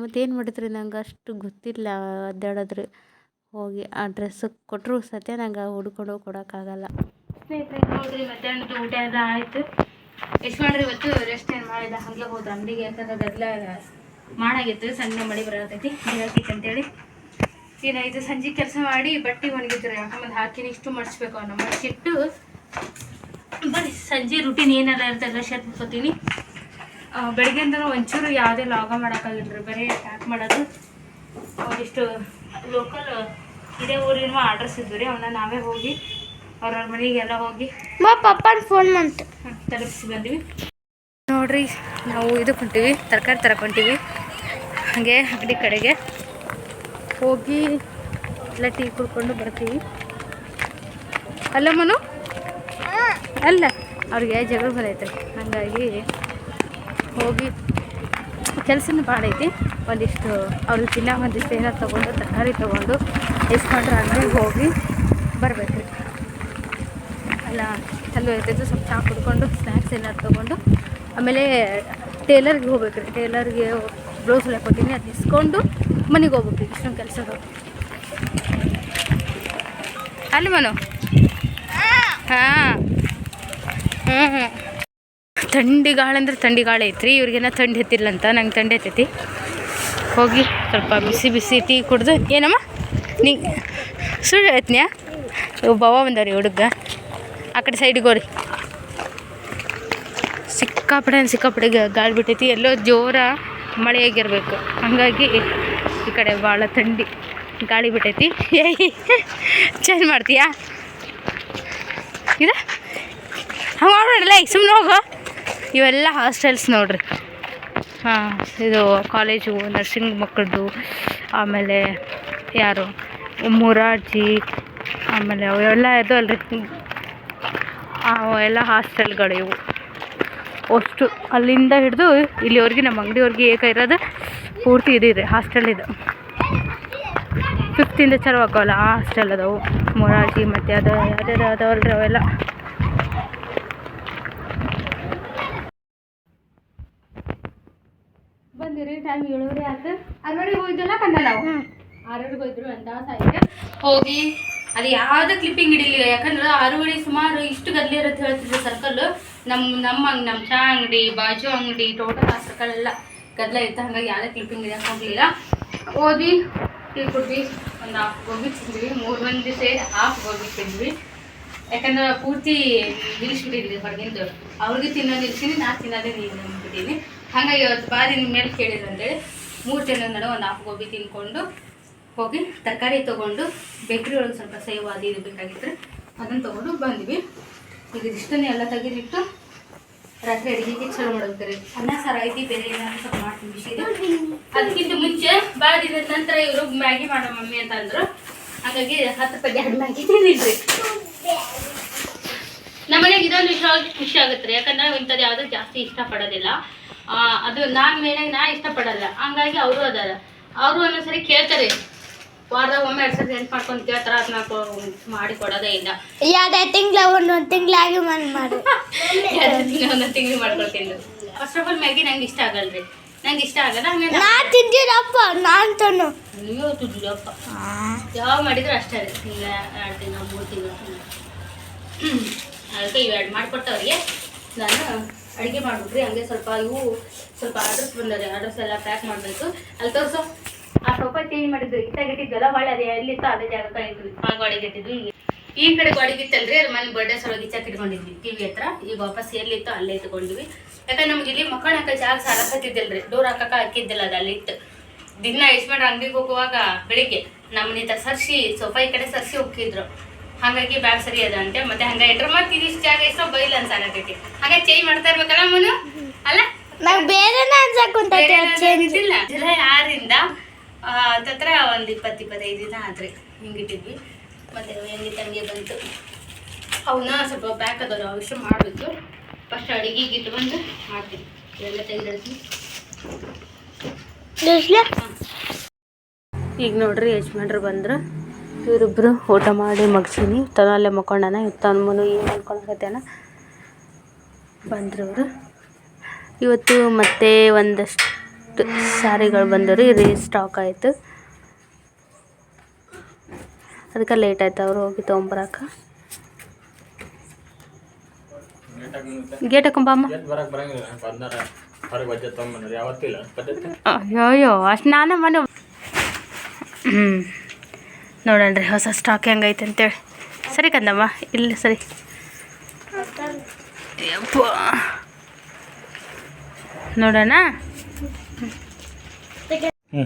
ಮತ್ತೇನು ಮಾಡಿದ್ರಿ? ನಂಗೆ ಅಷ್ಟು ಗೊತ್ತಿಲ್ಲ. ಅಡ್ಡಾಡೋದ್ರೆ ಹೋಗಿ ಆ ಡ್ರೆಸ್ ಕೊಟ್ಟರು ಸತ್ಯ ನಂಗೆ ಹುಡ್ಕೊಂಡು ಕೊಡೋಕ್ಕಾಗಲ್ಲ. ಸ್ನೇಹಿತರೆ ನೋಡಿರಿ ಮಧ್ಯಾಹ್ನದ ಊಟ ಎಲ್ಲ ಆಯಿತು. ಯಜಮಾನ್ರು ಇವತ್ತು? ರೆಸ್ಟ್ ಏನು ಮಾಡಿದ? ಹಾಗೆ ಹೋದ್ರೆ ಅಂಗಡಿಗೆ. ಯಾಕಂದ್ರೆ ಗದ್ದಲ ಮಾಡಾಗಿತ್ತು. ಸಣ್ಣ ಮಳೆ ಬರತೈತಿ ಅಂತೇಳಿ ಇನ್ನು ಇದು ಸಂಜೆ ಕೆಲಸ ಮಾಡಿ ಬಟ್ಟೆ ಒಣಗಿದ್ರೆ. ಯಾಕಂದ್ರೆ ಹಾಕಿನಿ ಇಷ್ಟು ಮಡ್ಸ್ಬೇಕು ಅವನ್ನ ಮಡ್ಸಿಟ್ಟು ಬರೀ ಸಂಜೆ ರೂಟೀನ್ ಏನೆಲ್ಲ ಇರ್ತಲ್ಲ ಶರ್ಟ್ ಬೆಳಿಗ್ಗೆ ಅಂದ್ರೆ ಒಂಚೂರು ಯಾವುದೇ ಲಾಗ ಮಾಡೋಕ್ಕಾಗಿಲ್ಲ ಬರೀ ಪ್ಯಾಕ್ ಮಾಡೋದು. ಒಂದಿಷ್ಟು ಲೋಕಲ್ ಇದೇ ಊರಿನ ಆರ್ಡರ್ಸ್ ಇದ್ವು ರೀ ಅವನ್ನ ನಾವೇ ಹೋಗಿ ಅವ್ರವ್ರ ಮನೆಗೆಲ್ಲ ಹೋಗಿ ಪಪ್ಪನ ಫೋನ್ ಹ್ಮ್, ತಲುಪಿಸಿ ಬಂದ್ವಿ. ನೋಡ್ರಿ ನಾವು ಇದಕ್ಕೆ ಹೊಂಟೀವಿ ತರಕಾರಿ ತರಕೊಂತೀವಿ ಹಾಗೆ ಅಂಗಡಿ ಕಡೆಗೆ. ಹೋಗಿ ಎಲ್ಲ ಟೀ ಕುಡ್ಕೊಂಡು ಬರ್ತೀವಿ. ಅಲ್ಲ ಮನು? ಅಲ್ಲ, ಅವ್ರಿಗೆ ಜಗಳ ಬರೈತೆ ಹಾಗಾಗಿ ಹೋಗಿ ಕೆಲಸನೂ ಭಾಳ ಒಂದಿಷ್ಟು ಅವ್ರಿಗೆ ತಿನ್ನ ಒಂದಿಷ್ಟು ಏನಾರು ತೊಗೊಂಡು, ತರಕಾರಿ ತೊಗೊಂಡು ಇಸ್ಕೊಂಡ್ರೆ ಅಂಗಡಿಗೆ ಹೋಗಿ ಬರಬೇಕು ಅಲ್ಲ ಚಲೋ ಇರ್ತೈತೆ ಸ್ವಲ್ಪ ಚಹಾ ಕುಡ್ಕೊಂಡು ಸ್ನ್ಯಾಕ್ಸ್ ಏನಾರು ತೊಗೊಂಡು, ಆಮೇಲೆ ಟೇಲರ್ಗೆ ಹೋಗ್ಬೇಕು ರೀ ಟೇಲರ್ಗೆ ಬ್ಲೌಸ್ ಹೊಲಿಯಕ್ಕೆ ಕೊಟ್ಟಿನಿ, ಅದು ಇಸ್ಕೊಂಡು ಮನೆಗೆ ಹೋಗ್ಬೇಕು, ಇಷ್ಟೊಂದು ಕೆಲಸಗಳು ಅಲ್ಲಿ ಮನು? ಹಾಂ. ಹ್ಞೂ ಹ್ಞೂ ಥಂಡಿ ಗಾಳಿ ಐತ್ರಿ ಇವ್ರಿಗೆಲ್ಲ ಥಂಡಿ ಹತ್ತಿಲ್ಲ ಅಂತ ನಂಗೆ ಥಂಡಿ ಹತ್ತೈತಿ ಹೋಗಿ ಸ್ವಲ್ಪ ಬಿಸಿ ಬಿಸಿ ಟೀ ಕುಡ್ದು, ಏನಮ್ಮ? ನೀ ಸುಳ್ಳು ಐತ್ನ್ಯಾ ಇವು ಬಾವ ಬಂದವ್ರಿ ಹುಡುಗ. ಆ ಕಡೆ ಸೈಡಿಗೆ ಹೋರಿ ಸಿಕ್ಕಾಪಡೆ ಸಿಕ್ಕಾಪಡೆ ಗಾಳಿ ಬಿಟ್ಟೈತಿ, ಎಲ್ಲೋ ಜೋರ ಮಳೆಯಾಗಿರ್ಬೇಕು. ಹಾಗಾಗಿ ಈ ಕಡೆ ಭಾಳ ಥಂಡಿ ಗಾಳಿ ಬಿಟ್ಟೈತಿ. ಏಯ್, ಚೇಂಜ್ ಮಾಡ್ತೀಯಾ? ಇದು? ಹಂಗೆ ಮಾಡೋಣ ಈಗ ಸುಮ್ಮನೆ ಹೋಗು. ಇವೆಲ್ಲ ಹಾಸ್ಟೆಲ್ಸ್ ನೋಡ್ರಿ. ಹಾಂ, ಇದು ಕಾಲೇಜು, ನರ್ಸಿಂಗ್ ಮಕ್ಕಳದು, ಆಮೇಲೆ ಯಾರು? ಮುರಾರ್ಜಿ, ಆಮೇಲೆ ಅವೆಲ್ಲ ಅಲ್ರಿ. ಅವೆಲ್ಲ ಹಾಸ್ಟೆಲ್ಗಳು ಇವು. ಅಷ್ಟು ಅಲ್ಲಿಂದ ಹಿಡಿದು ಇಲ್ಲಿವರೆಗೆ ನಮ್ಮ ಅಂಗಡಿವರೆಗೆ ಏಕ ಇರೋದು ಪೂರ್ತಿ ಇದಿದೆ ಹಾಸ್ಟೆಲ್ ಇದು. ಫಿಫ್ತಿಂದ ಚಲೋ ಹಾಕೋಲ್ಲ ಆ ಹಾಸ್ಟೆಲ್ ಅದಾವು ಮೊರಾಜಿ ಮತ್ತು ಅದು ಯಾವ್ಯಾವ ಅದಾವಲ್ರಿ ಅವೆಲ್ಲ ಬಂದಿರಿ ಟೈಮ್ ಏಳುವರೆ ಆಯ್ತು. ಆರೂವರೆಗೆ ಹೋಯ್ದಲ್ಲ ಕಂಡ ನಾವು? ಆರೂವರೆಗೆ ಹೋಯ್ದ್ರು ಒಂದು ತಾಸು ಆಯ್ತು. ಹೋಗಿ ಅದು ಯಾವ್ದು ಕ್ಲಿಪ್ಪಿಂಗ್ ಹಿಡಿಲಿಲ್ಲ ಯಾಕಂದ್ರೆ ಆರೂವರೆ ಸುಮಾರು ಇಷ್ಟು ಗದ್ಲೆ ಇರುತ್ತೆ ಹೇಳ್ತಿದ್ರು ಸರ್ಕಲ್ ನಮ್ಮ ನಮ್ಮ ನಮ್ಮ ಚಾ ಅಂಗಡಿ ಬಾಜು ಅಂಗಡಿ ಟೋಟಲ್ ಆ ಸರ್ಕಲ್ ಎಲ್ಲ ಗದ್ದಲ ಇತ್ತು ಹಾಗಾಗಿ ಯಾವುದೇ ಕ್ಲಿಪ್ಪಿಂಗ್ ಇಡಕ್ಕೆ ಹೋಗಲಿಲ್ಲ. ಓದಿ ಟೀ ಒಂದು ಹಾಫ್ ಗೋಬಿ ತಿಂದ್ವಿ. ಮೂರು ಮಂದಿ ಸೇರಿ ಹಾಫ್ ಗೋಬಿ ತಿಂದ್ವಿ. ಯಾಕಂದ್ರೆ ಪೂರ್ತಿ ನಿಲ್ಲಿಸ್ಬಿಟ್ಟಿದ್ವಿ ಹೊರಗಿಂದ. ಅವ್ರಿಗೆ ತಿನ್ನೋದು ನಿಲ್ಸಿನಿ ನಾನು ತಿನ್ನೋದೇ ನಿಲ್ಬಿಟ್ಟಿನಿ ಹಾಗಾಗಿ ಅವತ್ತು ಬಾರಿ ನಿಮ್ಮ ಮೇಲೆ ಕೇಳಿದ್ರು ಅಂತೇಳಿ ಮೂರು ಜನ ನಡುವೆ ಒಂದು ಹಾಫ್ ಗೋಬಿ ತಿನ್ಕೊಂಡು ಹೋಗಿ ತರಕಾರಿ ತೊಗೊಂಡು ಬೇಕ್ರಿ ಒಳಗೆ ಸ್ವಲ್ಪ ಸೇವ್ ಅದು ಇದು ಬೇಕಾಗಿತ್ತು. ಅದನ್ನು ತೊಗೊಂಡು ಬಂದ್ವಿ. ಈಗ ಇದಿಷ್ಟನ್ನೇ ಎಲ್ಲ ತೆಗೆದಿಟ್ಟು ರಾತ್ರಿ ಅಡುಗೆಗೆ ಚಲೋ ಮಾಡ್ಬೇಕ್ರಿ ಅನ್ನ ಸಾರು ಐತಿ ಬೇರೆ ಏನಾದ್ರು ಸ್ವಲ್ಪ ಮಾಡ್ತೀನಿ ಅದಕ್ಕಿಂತ ಮುಂಚೆ ಭಾಳ ದಿನದ ನಂತರ ಇವರು ಮ್ಯಾಗಿ ಮಾಡೋ ಮಮ್ಮಿ ಅಂತ ಅಂದ್ರು. ಹಾಗಾಗಿ ಹತ್ತು ರೂಪಾಯಿ ಎರಡು ಮ್ಯಾಗಿ ತಿಂದಿದ್ರಿ ನಮ್ಮನೆಗೆ ಇದೊಂದು ವಿಷಯವಾಗಿ ಖುಷಿ ಆಗುತ್ತೆ ಯಾಕಂದ್ರೆ ಇಂಥದ್ದು ಯಾವುದೂ ಜಾಸ್ತಿ ಇಷ್ಟಪಡೋದಿಲ್ಲ. ಆ, ಅದು ನಾನು ಮೇಲೆ ನಾ ಇಷ್ಟಪಡಲ್ಲ. ಹಂಗಾಗಿ ಅವರು ಅದಾರ. ಅವರು ಒಂದೊಂದ್ಸರಿ ಕೇಳ್ತಾರೆ ವಾರದಾಗ ಒಮ್ಮೆ ಎರಡು ಸರಿ ನೆನ್ಪು ಮಾಡ್ಕೊಂಡು ಕೇಳ್ತಾರ ಅದನ್ನ ಮಾಡಿ ಕೊಡೋದೇ ಇಲ್ಲ. ಎರಡು ತಿಂಗ್ಳ ಒಂದೊಂದು ತಿಂಗ್ಳಾಗಿ ಒಂದು ಮಾಡಿ. ಎರಡು ತಿಂಗಳು ಒಂದೊಂದು ತಿಂಗಳು ಮಾಡ್ಕೊಳ್ತೀನಿ. ಫಸ್ಟ್ ಆಫ್ ಆಲ್ ಮ್ಯಾಗಿ ನಂಗೆ ಇಷ್ಟ ಆಗಲ್ರಿ. ನಂಗೆ ಇಷ್ಟ ಆಗಲ್ಲ ಹಂಗೆ ನಾ ತಿಂದಿರಪ್ಪ ನಾನು ತನು ನೀವು ತುಜ್ಜಪ್ಪ ಯಾವಾಗ ಮಾಡಿದ್ರು ಅಷ್ಟೇ ರೀ ತಿಂಗಳ ಎರಡು ತಿಂಗಳು ಮೂರು ತಿಂಗಳು ಅದಕ್ಕೆ ಇವು ಎರಡು ಮಾಡಿಕೊಟ್ಟವ್ರಿಗೆ ನಾನು ಅಡುಗೆ ಮಾಡ್ಬಿಟ್ರಿ ಹಂಗೆ ಸ್ವಲ್ಪ ಇವು ಸ್ವಲ್ಪ ಆರ್ಡರ್ಸ್ ಬಂದರೆ ಆರ್ಡರ್ಸ್ ಎಲ್ಲ ಪ್ಯಾಕ್ ಮಾಡಬೇಕು. ಅಲ್ಲಿ ತೋರಿಸು. ಆ ಸೋಫಾ ಚೇಂಜ್ ಮಾಡಿದ್ರು. ಇತ್ತಾಗಿಟ್ಟಿದ್ದಲ್ಲ ಹೊಳೆ ಅದೇ ಎಲ್ಲಿತ್ತು ಅದೇ ಜಾಗ ಇಟ್ಟು ಆ ಗಾಡಿಗೆ ಇಟ್ಟಿದ್ವಿ ಈಗ ಈ ಕಡೆ ಗಾಡಿಗೆ ಇತ್ತಲ್ರಿ ಅದು ಮನೆ ಬರ್ಡೇ ಸಲುವಾಗಿ ಇಚ್ಚಾಕ್ ಇಟ್ಕೊಂಡಿದ್ವಿ ಟಿವಿ ಹತ್ರ. ಈಗ ವಾಪಸ್ ಎಲ್ಲಿತ್ತು ಅಲ್ಲೇ ಇಟ್ಕೊಂಡ್ವಿ ಯಾಕಂದ್ರೆ ನಮ್ಗೆ ಇಲ್ಲಿ ಮಕ್ಕಳ ಜಾಗ ಸಾಲ ಹತ್ತಿದ್ದಿಲ್ರಿ ಡೋರ್ ಹಾಕಕ್ಕ ಹಾಕಿದ್ದಿಲ್ಲ ಅದು ಅಲ್ಲಿಟ್ಟು ದಿನ ಯಶ್ಮಾಡ್ರ ಅಂಗಡಿಗೆ ಹೋಗುವಾಗ ಬೆಳಿಗ್ಗೆ ನಮ್ಮನಿತ ಸರ್ಸಿ ಸೋಫಾ ಈ ಕಡೆ ಸರ್ಸಿ ಹೋಗಿದ್ರು ಹಾಗಾಗಿ ಬ್ಯಾಗ್ ಸರಿ ಅದ ಅಂತೆ. ಮತ್ತೆ ಹಂಗ ಇಟ್ರ ಮತ್ತೆ ಇದಿಷ್ಟು ಜಾಗ ಇಷ್ಟ ಬೈಲ್ ಅನ್ಸಾಕತೈತಿ ಹಂಗ ಚೇಂಜ್ ಮಾಡ್ತಾ ಇರ್ಬೇಕಲ್ಲ ಮನು? ಅಲ್ಲ? ಬೇರೆ ಬೇರೆ ಇದಿಲ್ಲ ಜುಲೈ ಒಂದು ಇಪ್ಪತ್ತು ಇಪ್ಪತ್ತೈದು ದಿನ ಆದರೆ ಹಿಂಗಿಟ್ಟಿದ್ವಿ. ಮತ್ತು ಹೆಂಗೆ ತಂಗಿ ಬಂತು. ಅವನ್ನ ಸ್ವಲ್ಪ ಬ್ಯಾಕ್ ಅದರ ಅವಶ್ಯ ಮಾಡಬೇಕು ಫಸ್ಟ್ ಅಡಿಗೆಗೆ ಇಟ್ಟು ಬಂದು ಮಾಡ್ತೀವಿ. ಇವೆಲ್ಲ ತೆಗೆದಿಡ್ತೀನಿ ಈಗ ನೋಡ್ರಿ ಯಜಮಾನ್ರು ಬಂದ್ರು. ಇವರಿಬ್ರು ಊಟ ಮಾಡಿ ಮಗ್ಸೀನಿ. ತನಲ್ಲೇ ಮಕ್ಕೊಂಡನ ತನ್ನ ಮನು ಏನು ಮಾಡ್ಕೊಳಕತ್ತೇನ ಬಂದ್ರು ಅವರು ಇವತ್ತು ಮತ್ತೆ ಒಂದಷ್ಟು ಸಾರಿಗಳು ಬಂದವು ರೀ ರೀ ಸ್ಟಾಕ್ ಆಯಿತು. ಅದಕ್ಕೆ ಲೇಟ್ ಆಯ್ತು ಅವರು ಹೋಗಿ ತೊಗೊಂಬರಕ್ಕೆ ಗೇಟ್ ಹಾಕೊಂಬಮ್ಮ ಅಯ್ಯೋ ಅಷ್ಟು ನಾನೇ ಮನೆ ಹ್ಞೂ ರೀ ಹೊಸ ಸ್ಟಾಕ್ ಹೆಂಗೈತೆ ಅಂತೇಳಿ. ಸರಿ ಕಂದಮ್ಮ ಇಲ್ಲಿ ಸರಿ. ನೋಡೋಣ. ಹ್ಞೂ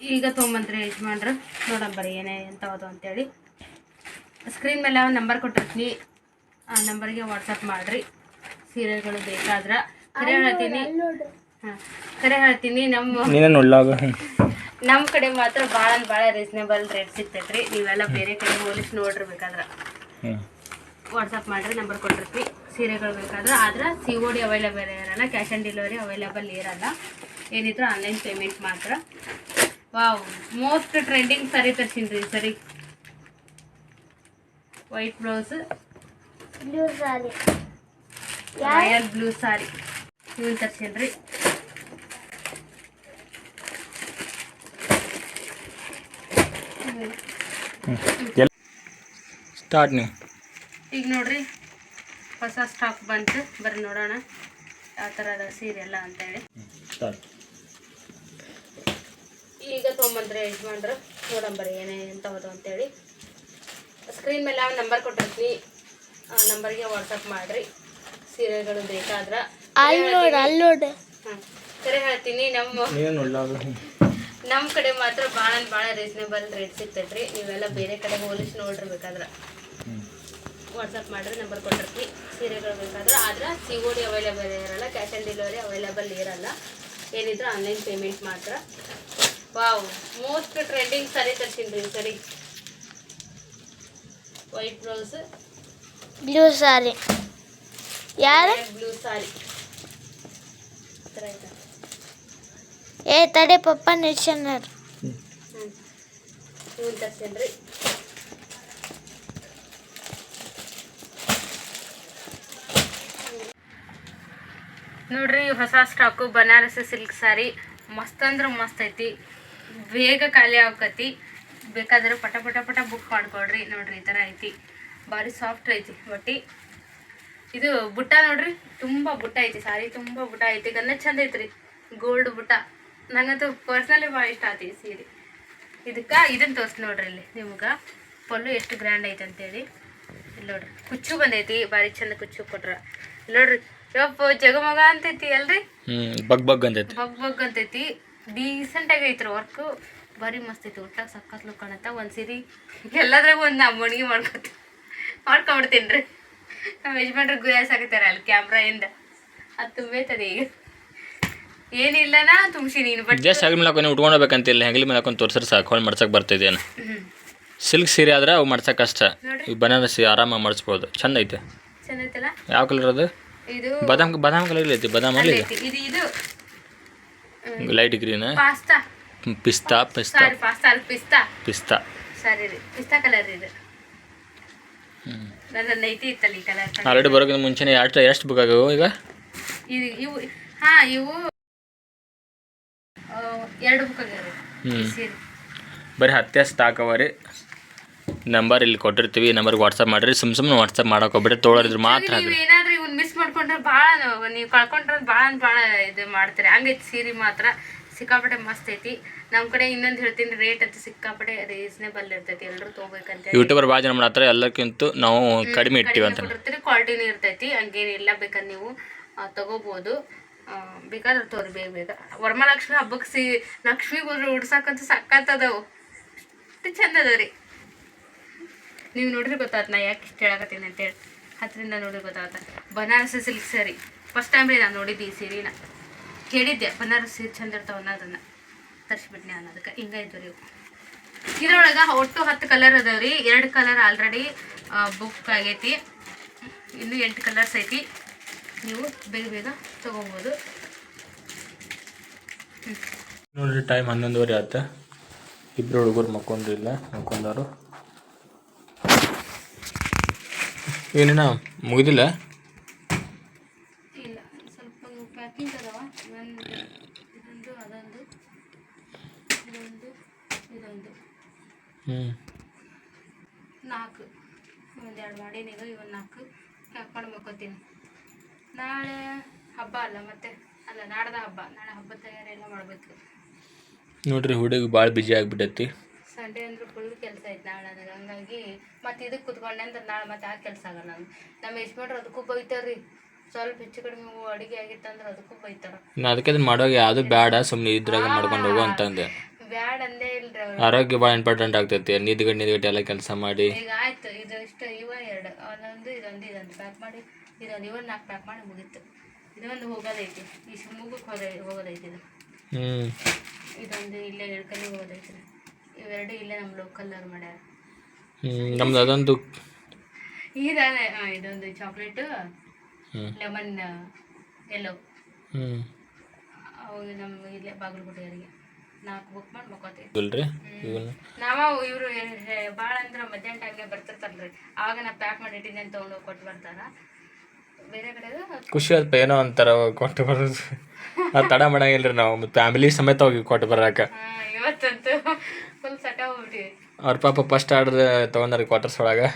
ಈಗ ತೊಗೊಂಬಂದ್ರಿ ಯಜಮಾನ್ರು ನೋಡೋಣ ಬರ್ರಿ ಏನೇ ಎಂಥವದು ಅಂತೇಳಿ. ಸ್ಕ್ರೀನ್ ಮೇಲೆ ನಂಬರ್ ಕೊಟ್ಟಿರ್ತೀನಿ. ಆ ನಂಬರ್ಗೆ ವಾಟ್ಸಪ್ ಮಾಡ್ರಿ. ಸೀರೆಗಳು ಬೇಕಾದ್ರೆ. ಕರೆ ಹೇಳ್ತೀನಿ. ಹಾಂ ಕರೆ ಹೇಳ್ತೀನಿ ನಮ್ಮ ನಮ್ಮ ಕಡೆ ಮಾತ್ರ ಭಾಳ ಅಂದ್ರೆ ಭಾಳ ರೀಸನೇಬಲ್ ರೇಟ್ ಸಿಗ್ತೈತ್ರಿ. ನೀವೆಲ್ಲ ಬೇರೆ ಕಡೆ ಹೋಲಿಸಿ ನೋಡ್ರಿ ಬೇಕಾದ್ರೆ. ವಾಟ್ಸಪ್ ಮಾಡ್ರಿ ನಂಬರ್ ಕೊಟ್ಟಿರ್ತೀವಿ. ಸೀರೆಗಳು ಬೇಕಾದ್ರೆ ಆದ್ರೆ ಸಿ ಒ ಡಿ ಅವೈಲೇಬಲ್ ಇರಲ್ಲ ಕ್ಯಾಶ್ ಆನ್ ಡೆಲಿವರಿ ಅವೈಲೇಬಲ್ ಇರಲ್ಲ. ಏನಿದ್ರು ಆನ್ಲೈನ್ ಪೇಮೆಂಟ್ ಮಾತ್ರ. ವಾವ್ ಮೋಸ್ಟ್ ಟ್ರೆಂಡಿಂಗ್ ಸರಿ ತರ್ಸಿನ್ರಿ ರೀ ಸರಿ white blouse blue sari royal blue sari ಇವನ್ ತರ್ಸೇನ್ರಿ ಸ್ಟಾರ್ಟ್ ನೀವು ಈಗ ನೋಡ್ರಿ ಹೊಸ ಸ್ಟಾಕ್ ಬಂತು. ಬರ್ರಿ ನೋಡೋಣ. ಯಾವ ಥರ ಅದ ಸೀರೆ ಎಲ್ಲ ಅಂತೇಳಿ. ಸ್ಟಾರ್ಟ್ ಈಗ ತೊಗೊಂಬಂದ್ರೆ ಯಜಮಾನ್ರು ನೋಡಂಬರ್ರಿ ಏನೇ ಎಂಥವದು ಅಂತೇಳಿ. ಸ್ಕ್ರೀನ್ ಮೇಲೆ ಯಾವ ನಂಬರ್ ಕೊಟ್ಟಿರ್ತೀನಿ. ಆ ನಂಬರ್ಗೆ ವಾಟ್ಸಪ್ ಮಾಡ್ರಿ. ಸೀರೆಗಳು ಬೇಕಾದ್ರೆ ಅಲ್ಲಿ ನೋಡು ಅಲ್ಲಿ ನೋಡು. ಹಾಂ ಸರಿ ಹೇಳ್ತೀನಿ ನಮ್ಮ ನಮ್ಮ ಕಡೆ ಮಾತ್ರ ಭಾಳ ಅಂದ್ರೆ ಭಾಳ ರೀಸನೇಬಲ್ ರೇಟ್ ಸಿಗ್ತೈತ್ರಿ. ನೀವೆಲ್ಲ ಬೇರೆ ಕಡೆ ಹೋಲಿಸಿ ನೋಡ್ರಿ ಬೇಕಾದ್ರೆ. ವಾಟ್ಸಪ್ ಮಾಡ್ರಿ ನಂಬರ್ ಕೊಟ್ಟಿರ್ತೀವಿ ಸೀರೆಗಳು ಬೇಕಾದ್ರೆ ಆದ್ರೆ C O D D available ಇರಲ್ಲ ಕ್ಯಾಶ್ ಆನ್ ಡೆಲಿವರಿ ಅವೈಲೇಬಲ್ ಇರಲ್ಲ. ಏನಿದ್ರೆ ಆನ್ಲೈನ್ ಪೇಮೆಂಟ್ ಮಾತ್ರ. ವಾವ್ ಮೋಸ್ಟ್ ಟ್ರೆಂಡಿಂಗ್ ಸರಿ ತರ್ತೀನಿ ರೀ ಸರಿ. ವೈಟ್ ಬ್ಲೌಸ್ ಬ್ಲೂ ಸಾರಿ ಯಾರು? ಬ್ಲೂ ಸಾರಿ ಏ ತಡೆ ಪಪ್ಪ ನಿಲ್ಸಣ್ಣರು ನೋಡ್ರಿ ಹೊಸ ಸ್ಟಾಕು ಬನಾರಸ್ ಸಿಲ್ಕ್ ಸಾರಿ ಮಸ್ತ್ ಅಂದ್ರೆ ಮಸ್ತ್ ಐತಿ. ಬೇಗ ಖಾಲಿ ಆಕತಿ. ಬೇಕಾದ್ರೆ ಪಟ ಪಟ ಪಟ ಬುಕ್ ಮಾಡ್ಕೊಳ್ರಿ. ನೋಡ್ರಿ ಈ ಥರ ಐತಿ. ಭಾರಿ ಸಾಫ್ಟ್ ಐತಿ ಒಟ್ಟಿ ಇದು ಬುಟ್ಟ ನೋಡ್ರಿ ತುಂಬ ಬುಟ್ಟ ಐತಿ ಸಾರಿ ತುಂಬ ಬುಟ್ಟ ಐತಿ ಗನ್ನ ಚಂದ ಐತ್ರಿ ಗೋಲ್ಡ್ ಬುಟ್ಟ. ನಂಗಂತೂ ಪರ್ಸ್ನಲಿ ಭಾಳ ಇಷ್ಟ ಆತಿ ಈ ಸೀರೆ. ಇದಕ್ಕೆ ಇದನ್ನು ತೋರಿಸಿ ನೋಡ್ರಿ ಇಲ್ಲಿ ನಿಮ್ಗೆ ಪಲ್ಲು ಎಷ್ಟು ಗ್ರ್ಯಾಂಡ್ ಐತೆ ಅಂತೇಳಿ. ಇಲ್ಲಿ ನೋಡ್ರಿ ಕುಚ್ಚು ಬಂದೈತಿ ಭಾರಿ ಚಂದ ಕುಚ್ಚು ಕೊಟ್ರ. ಇಲ್ಲಿ ನೋಡ್ರಿ ಯಪ್ಪ ಜಗಮಗ ಅಂತೈತಿ ಅಲ್ರಿ? ಬಗ್ ಬಗ್ ಅಂತೈತಿ. ಬಗ್ ಬಗ್ ಅಂತೈತಿ ಡೀಸೆಂಟ್ ಆಗಿ ಐತ್ರಿ ವರ್ಕು ಭಾರಿ ಮಸ್ತ್ ಐತಿ ಒಟ್ಟಾಗ ಸಖತ್ ಲುಕ್ ಕಾಣತ್ತ. ಒಂದು ಸೀರೆ ಎಲ್ಲದ್ರಾಗ ಒಂದು ನಾ ಮಣ್ಗಿ ಮಾಡ್ಕೊತ ಮಾಡ್ಕೊಂಬಿಡ್ತೀನಿ ರೀ. ನಮ್ಮ ಯಜಮಾನ್ರು ಗುಯಾಸ್ ಆಗತ್ತಾರ ಅಲ್ಲಿ ಕ್ಯಾಮ್ರಾ ಇಂದ. ಅದು ತುಂಬೈತದೆ ಈಗ. ಏನಿಲ್ಲನಾ ತುಂಬಿಸಿ ನೀನು ಬಟ್ ಜಸ್ಟ್ ಹಗಲ್ ಮೇಲೆ ಹಾಕೊಂಡು ಉಟ್ಕೊಂಡು ಹೋಗ್ಬೇಕಂತಿಲ್ಲ ಹೆಗಲ ಮೇಲೆ ಹಾಕೊಂಡು ತೋರ್ಸ್ರೆ ಸಾಕು ಹೊಳ್ ಮಡ್ಸಕ್ಕೆ ಬರ್ತಿದ್ದೇನು ಸಿಲ್ಕ್ ಸೀರೆ ಆದ್ರೆ ಅವು ಮಡ್ಸಕ್ಕೆ ಕಷ್ಟ ಈ ಬನಾರಸಿ ಆರಾಮಾಗಿ ಮಡ್ಸ್ಬೋದು. ಚಂದ ಐತೆ. ಚಂದ ಐತಲ್ಲ ಯಾವ ಕಲರ್ ಅದು? ಇದು ಬಾದಾಮ್ ಬಾದಾಮ್ ಕಲರ್ ಐತಿ ಬಾದಾಮ್ ಅಲ್ಲಿ ಇದು ಇದು. Light green pasta. ಪಿಸ್ತಾ ಪಿಸ್ತಾ. ಪಾಸ್ತಾ ಪಿಸ್ತಾ. ಪಿಸ್ತಾ. ಸರಿ ರೀ ಪಿಸ್ತಾ ಕಲರ್ ಇದು. ನನ್ನ ಐತಿ ಇತ್ತಲ್ಲ ಈ ಕಲರ್ ಆಲ್ರೆಡಿ ಬರೋಕ್ಕಿಂತ ಮುಂಚೆನೇ ಎಷ್ಟು ಎಷ್ಟು ಬುಕ್ ಆಗವು ಈಗ? ಇದು ಇವು ಹಾ ಇವು ಆ, ಎರಡು ಬುಕ್ ಆಗ್ಯಾವ ಹ್ಞೂ ಸೀರೆ ಬರೀ ಹತ್ತೆ ಸ್ಟಾಕ್ ಅವ ರೀ. ನಂಬರ್ ಇಲ್ಲಿ ಕೊಟ್ಟಿರ್ತೀವಿ ಈ ನಂಬರ್ಗೆ ವಾಟ್ಸಪ್ ಮಾಡಿರಿ ಸುಮ್ ಸುಮ್ಮನೆ ವಾಟ್ಸಪ್ ಮಾಡಕ್ಕೆ ಹೋಗ್ಬಿಟ್ಟು ತೊಗೊಳೋದ್ರ ಮಾತ್ರ ನೀವು ಏನಾದ್ರೂ ಇವ್ನ ಮಿಸ್ ಮಾಡ್ಕೊಂಡ್ರೆ ಭಾಳ ನೀವು ಕಳ್ಕೊಂಡ್ರೆ ಭಾಳ ಭಾಳ ಇದು ಮಾಡ್ತೀರಿ. ಹಂಗೈತಿ ಸೀರೆ ಮಾತ್ರ. ಸಿಕ್ಕಾಪಟ್ಟೆ ಮಸ್ತ್ ಐತಿ. ನಮ್ಮ ಕಡೆ ಇನ್ನೊಂದು ಹೇಳ್ತೀನಿ ರೇಟ್ ಅಂತ ಸಿಕ್ಕಾಪಟ್ಟೆ ರೀಸನೇಬಲ್ ಇರ್ತೈತಿ. ಎಲ್ಲರೂ ತೊಗೋಬೇಕಂತ ಯೂಟ್ಯೂಬರ್ ಭಾಳ ಜನ ಹತ್ರ ಎಲ್ಲಕ್ಕಿಂತ ನಾವು ಕಡಿಮೆ ಇಟ್ಟಿವಿ ಅಂತ ಕೊಟ್ಟಿರ್ತೀರಿ ಕ್ವಾಲಿಟಿನೂ ಇರ್ತೈತಿ. ಹಂಗೇನಿಲ್ಲ ಬೇಕಾದ್ರೆ ನೀವು ತಗೋಬಹುದು ತಗೋಬೋದು. ಬೇಕಾದ್ರೆ ತೋರಿ ಬೇಗ ಬೇಗ. ವರಮಹಾಲಕ್ಷ್ಮಿ ಹಬ್ಬಕ್ಕೆ ಸಿ ಲಕ್ಷ್ಮಿ ಗುರು ಉಡ್ಸಾಕಂತೂ ಸಕ್ಕತ್ತದವು ಅಷ್ಟು ಚಂದ ಅದಾವ ರೀ. ನೀವು ನೋಡ್ರಿ ಗೊತ್ತಾತ ನಾ ಯಾಕೆ ಇಷ್ಟು ಹೇಳಕತ್ತೀನಿ ಅಂತೇಳಿ ಹತ್ತರಿಂದ ನೋಡ್ರಿ ಗೊತ್ತಾಗತ್ತ. ಬನಾರಸ್ ಸಿಲ್ಕ್ ಸರಿ ಫಸ್ಟ್ ಟೈಮ್ ರೀ ನಾನು ನೋಡಿದ್ದೀನಿ ಈ ಸೀರೆನ ಹೇಳಿದ್ದೆ ಬನಾರಸ್ ಚಂದ ಇರ್ತಾವ ಅನ್ನೋದನ್ನ ತರಿಸ್ಬಿಟ್ನೆ ಅನ್ನೋದಕ್ಕೆ. ಹಿಂಗಾಯ್ತು ರೀ ಇವು. ಇದ್ರೊಳಗೆ ಒಟ್ಟು ಹತ್ತು ಕಲರ್ ಅದಾವ್ರಿ ಎರಡು ಕಲರ್ ಆಲ್ರೆಡಿ ಬುಕ್ ಆಗೈತಿ. ಇನ್ನು ಎಂಟು ಕಲರ್ಸ್ ಐತಿ. ನೀವು ಬೇಗ ಬೇಗ ತೊಗೊಬೋದು. ನೋಡ್ರಿ ಟೈಮ್ ಹನ್ನೊಂದುವರೆ ಆತ. ಇಬ್ಬರು ಹುಡುಗರು ಮಕ್ಕೊಂಡ್ರಿಲ್ಲ ಮಕ್ಕೊಂಡವರು. ಏನೇನ, ಮುಗಿದಿಲ್ಲ ಇಲ್ಲ ಸ್ವಲ್ಪ ಪ್ಯಾಕಿಂಗ್ ಅದಾವ ಒಂದು ಇದೊಂದು ಅದೊಂದು ಇದೊಂದು ಇದೊಂದು ಹ್ಞೂ ನಾಲ್ಕು ಒಂದೆರಡು ಮಾಡೀನಿ ಈಗ ಇವತ್ತು ನಾಲ್ಕು ಹಾಕೊಂಡು ಮಕ್ಕೋತೀನಿ ನಾಳೆ ಹಬ್ಬ ಅಲ್ಲ ಮತ್ತೆ ಅಲ್ಲ ನಾಡ್ದ ಹಬ್ಬ ನಾಳೆ ಹಬ್ಬದ ತಯಾರಿ ಎಲ್ಲ ಮಾಡಬೇಕು ನೋಡ್ರಿ ಹುಡುಗ ಭಾಳ ಬಿಜಿ ಆಗಿಬಿಟ್ಟೈತಿ. ಸಂಡೇ ಅಂದ್ರೆ ಫುಲ್ ಕೆಲಸ ಐತೆ ನಾಳೆ ನನಗೆ. ಹಂಗಾಗಿ ಮತ್ತೆ ಇದಕ್ಕೆ ಕುತ್ಕೊಂಡೆ ಅಂದ್ರೆ ನಾಳೆ ಮತ್ತೆ ಆ ಕೆಲಸ ಆಗಲ್ಲ ನಮ್ಮ ಯಜಮಾನ್ರು ಅದಕ್ಕೂ ಬೈತಾರ್ರಿ. ಸ್ವಲ್ಪ ಹೆಚ್ಚು ಕಡಿಮೆ ಅಡುಗೆ ಆಗಿತ್ತಂದ್ರೆ ಅದಕ್ಕೂ ಬೈತಾರ. ನಾ ಅದಕ್ಕೆ ಅದನ್ನ ಮಾಡೋಕೆ ಯಾವುದು ಬೇಡ ಸುಮ್ಮನೆ ಇದ್ರಾಗ ಮಾಡ್ಕೊಂಡು ಹೋಗು ಅಂತಂದೆ. ಬ್ಯಾಡ ಅಂದೇ ಇಲ್ರಿ ಅವ್ರು. ಆರೋಗ್ಯ ಭಾಳ ಇಂಪಾರ್ಟೆಂಟ್ ಆಗ್ತೈತಿ. ನಿದ್ಗಟ್ಟು ನಿದ್ಗಟ್ಟು ಎಲ್ಲ ಕೆಲಸ ಮಾಡಿ. ಈಗ ಆಯ್ತು ಇದು ಇಷ್ಟು ಇವ ಎರಡು. ಒಂದೊಂದು ಇದೊಂದು ಇದೊಂದು. ಪ್ಯಾಕ್ ಮಾಡಿ ಇದೊಂದು ಇವನ್ ನಾಲ್ಕು ಪ್ಯಾಕ್ ಮಾಡಿ ಮುಗೀತು. ಇದೊಂದು ಹೋಗೋದೈತಿ. ಈ ಶಿವಮೊಗ್ಗಕ್ಕೆ ಹೋದ ಹೋಗೋದೈತಿ ಇದು. ಇದೊಂದು ಇಲ್ಲೇ ಎಳ್ಕಲ್ಲಿ ಹೋಗೋದೈತಿ ಇವೆರಡು ಇಲ್ಲೇ ನಮ್ಮ ಲೋಕಲ್ ಅವ್ರು ಮಾಡ್ಯಾರ. ನಮ್ದು ಅದೊಂದು. ಇದಾನೆ ಇದೊಂದು ಚಾಕ್ಲೇಟು ಲೆಮನ್ ಎಲ್ಲೋ ಹ್ಞೂ ಅವು ನಮ್ಮ ಇಲ್ಲೇ ಬಾಗಲಕೋಟೆಯವರಿಗೆ. ನಾಲ್ಕು ಬುಕ್ ಮಾಡಿ ಮಕ್ಕೋತೀವಿ. ನಾವ ಇವರು ಭಾಳ ಅಂದ್ರೆ ಮಧ್ಯಾಹ್ನ ಟೈಮ್ಗೆ ಬರ್ತಿರ್ತಾರಲ್ರಿ. ಆವಾಗ ನಾ ಪ್ಯಾಕ್ ಮಾಡಿ ಇಟ್ಟಿದ್ದೇನೆ ತೊಗೊಂಡು ಕೊಟ್ಟು ಬರ್ತಾರ ಬೇರೆ ಕಡೆ ಖುಷಿ ಅಲ್ಪ ಏನೋ ಒಂಥರ ಕೊಟ್ಟು ಬರೋದು ಅದು ತಡ ಮಾಡಂಗಿಲ್ರಿ ನಾವು ಫ್ಯಾಮಿಲಿ ಸಮೇತ ಹೋಗಿ ಕೊಟ್ಟು ಬರಾಕ. ಇವತ್ತಂತೂ ಫುಲ್ ಸಟ ಹೋಗ್ಬಿಟ್ಟಿವಿ ಅವ್ರ ಪಾಪ ಫಸ್ಟ್ ಆರ್ಡರ್ ತೊಗೊಂಡ್ರಿ ಕ್ವಾರ್ಟರ್ಸ್ ಒಳಗೆ.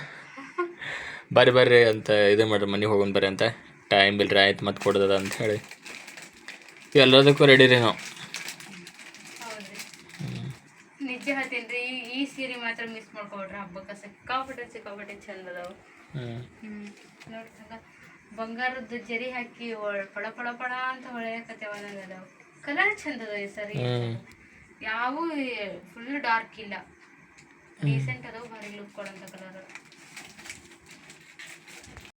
ಬರ್ರಿ ಬರ್ರಿ ಅಂತ ಇದು ಮಾಡ್ರಿ ಮನೆಗೆ ಹೋಗೋಣ ಬರ್ರಿ ಅಂತ. ಟೈಮ್ ಬಿಲ್ರಿ ಆಯ್ತು ಮತ್ತೆ ಕೊಡೋದದ ಅಂತ ಹೇಳಿ. ಎಲ್ಲದಕ್ಕೂ ರೆಡಿ ರೀ ನಾವು. ನಿಜ ಹೇಳ್ತೀನಿ ಈ ಈ ಸೀರೆ ಮಾತ್ರ ಮಿಸ್ ಮಾಡ್ಕೊಬಿಟ್ರೆ ಹಬ್ಬಕ್ಕೆ. ಸಿಕ್ಕಾಪಟ್ಟೆ ಸಿಕ್ಕಾಪಟ್ಟೆ ಚಂದ ಅದಾವು. ಹ್ಞೂ ನೋಡಿ ಹಂಗ ಬಂಗಾರದ ಜರಿ ಹಾಕಿ ಪಳ ಪಳ ಪಳ ಅಂತ ಹೊಳೆಯಕತ್ತೇವ ಕಲರ್ ಚಂದ ಅದ ಸರಿ. ಯಾವೂ ಯಾವು ಫುಲ್ ಡಾರ್ಕ್ ಇಲ್ಲ. ಡೀಸೆಂಟ್ ಅದಾವ ಭಾರಿ ಲುಕ್ ಕೊಡಂತ ಕಲರ್